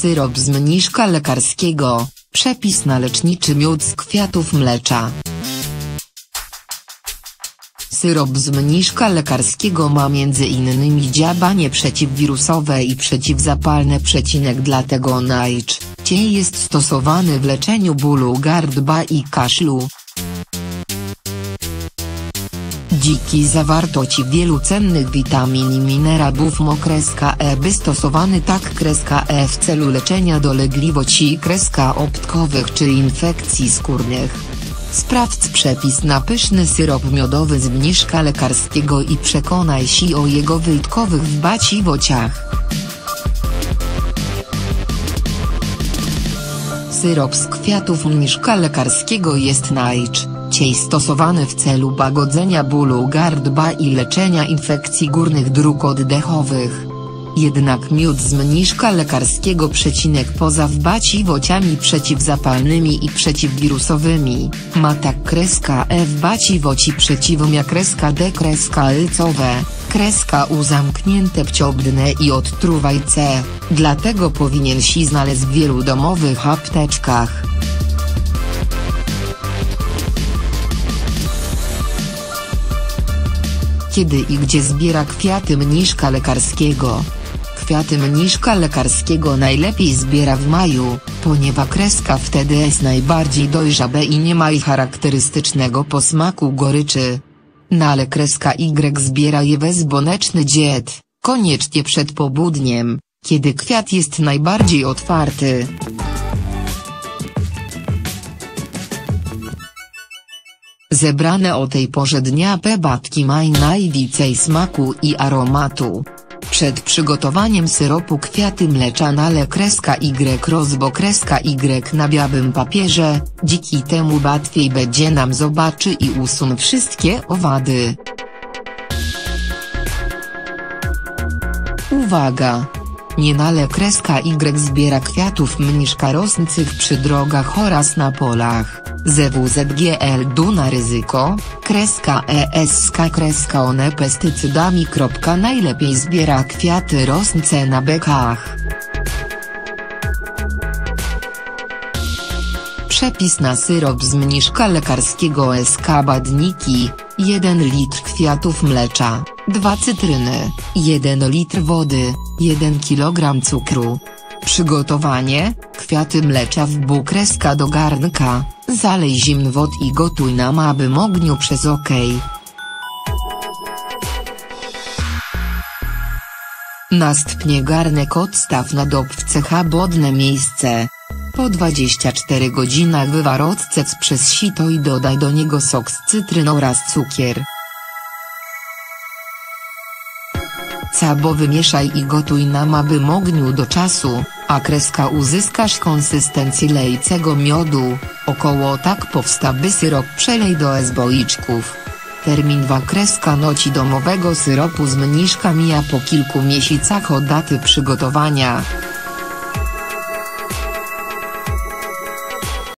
Syrop z mniszka lekarskiego, przepis na leczniczy miód z kwiatów mlecza. Syrop z mniszka lekarskiego ma m.in. działanie przeciwwirusowe i przeciwzapalne. Przecinek dlatego najczęściej jest stosowany w leczeniu bólu gardła i kaszlu. Dziki zawartości wielu cennych witamin i minerałów mo kreska E by stosowany tak kreska E w celu leczenia dolegliwości kreska optkowych czy infekcji skórnych. Sprawdź przepis na pyszny syrop miodowy z mniszka lekarskiego i przekonaj się o jego wyjątkowych wbaciwociach. Syrop z kwiatów mniszka lekarskiego jest najczęściej stosowany w celu łagodzenia bólu gardła i leczenia infekcji górnych dróg oddechowych. Jednak miód z mniszka lekarskiego przecinek poza wbaciwociami przeciwzapalnymi i przeciwwirusowymi, ma tak kreska E wbaciwoci przeciwomia kreska D kreska lcowe, kreska U zamknięte pciobdne i odtruwaj C, dlatego powinien się znaleźć w wielu domowych apteczkach. Kiedy i gdzie zbiera kwiaty mniszka lekarskiego? Kwiaty mniszka lekarskiego najlepiej zbiera w maju, ponieważ kreska wtedy jest najbardziej dojrzałe i nie ma jej charakterystycznego posmaku goryczy. No ale kreska Y zbiera je bezboneczny dzied, koniecznie przed południem, kiedy kwiat jest najbardziej otwarty. Zebrane o tej porze dnia pebatki mają najwięcej smaku i aromatu. Przed przygotowaniem syropu kwiaty mlecza nale kreska Y rozbo kreska Y na białym papierze, dziki temu łatwiej będzie nam zobaczy i usun wszystkie owady. Uwaga! Nie nale kreska Y zbiera kwiatów mniszka rosnących przy drogach oraz na polach. ZWZGL Duna ryzyko, kreska ESK kreska one pestycydami. Najlepiej zbiera kwiaty rosnące na bekach. Przepis na syrop z mniszka lekarskiego SK Badniki, 1 litr kwiatów mlecza, 2 cytryny, 1 litr wody, 1 kg cukru. Przygotowanie, kwiaty mlecza w bukreska do garnka, zalej zimny wod i gotuj na małym ogniu przez ok. Następnie garnek odstaw na dobwce chłodne miejsce. Po 24 godzinach wywar odcec przez sito i dodaj do niego sok z cytryn oraz cukier. Cabo wymieszaj i gotuj na małym ogniu do czasu, a kreska uzyskasz konsystencję lejcego miodu, około tak powstaby syrop przelej do esboiczków. Termin kreska noci domowego syropu z mniszka mija po kilku miesiącach od daty przygotowania.